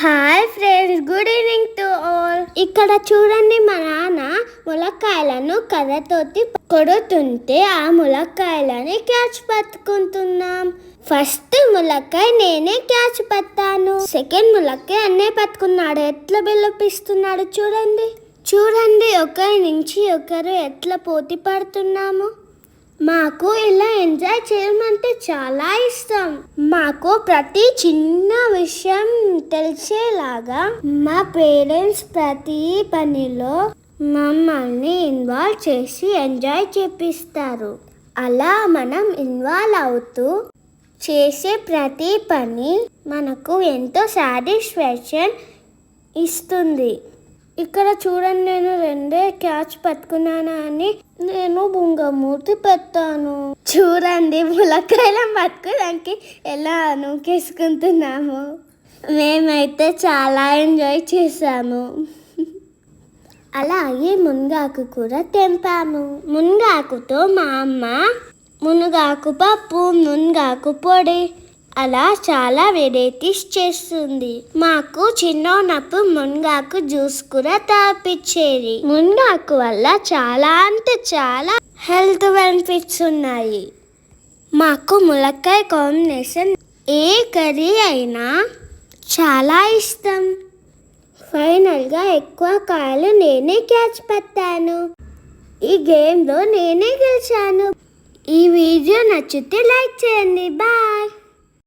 Hi friends good evening to all ఇక్కడ చూడండి మా నాన్న ములక్కాయలను కర్రతోటి కొడుతుంటే ఆ ములక్కాయలని క్యాచ్ పట్టుకుంటున్నాం. ఫస్ట్ ములక్కాయ నేనే క్యాచ్ పట్టాను. సెకండ్ ములక్కాయ అన్నే పట్టుకున్నాడు. ఎట్లా బిల్లపిస్తున్నాడు చూడండి. చూడండి ఒకరి నుంచి ఒకరు ఎట్లా పోటీ పడుతున్నాము. మాకు ఇలా ఎంజాయ్ చేయమంటే చాలా ఇష్టం. మాకు ప్రతి చిన్న విషయం తెలిసేలాగా మా పేరెంట్స్ ప్రతి పనిలో మమ్మల్ని ఇన్వాల్వ్ చేసి ఎంజాయ్ చేపిస్తారు. అలా మనం ఇన్వాల్వ్ అవుతూ చేసే ప్రతి పని మనకు ఎంతో సాటిస్ఫాక్షన్ ఇస్తుంది. ఇక్కడ చూడండి నేను రెండే క్యాచ్ పట్టుకున్నాను అని నేను బుంగమూర్తి పెట్టాను చూడండి ములక్కాయల పట్టుకోడానికి ఎలా నూకేసుకుంటున్నాము. మేమైతే చాలా ఎంజాయ్ చేసాము అలాగే మునగాకు కూడా తెంపాము. మునగాకుతో మా అమ్మ మునగాకు పప్పు మునగాకు పొడి అలా చాలా వెరైటీస్ చేస్తుంది. మాకు చిన్న మునగాకు జ్యూస్ కూడా తాపించేది మునగాకు వల్ల చాలా అంటే చాలా హెల్త్ బెనిఫిట్స్ ఉన్నాయి. మాకు ములక్కాయ కాంబినేషన్ ఏ కర్రీ అయినా చాలా ఇష్టం. ఫైనల్గా ఎక్కువ కాయలు నేనే క్యాచ్ పెట్టాను. ఈ గేమ్లో నేనే గెలిచాను. ఈ వీడియో నచ్చితే లైక్ చేయండి. బాయ్.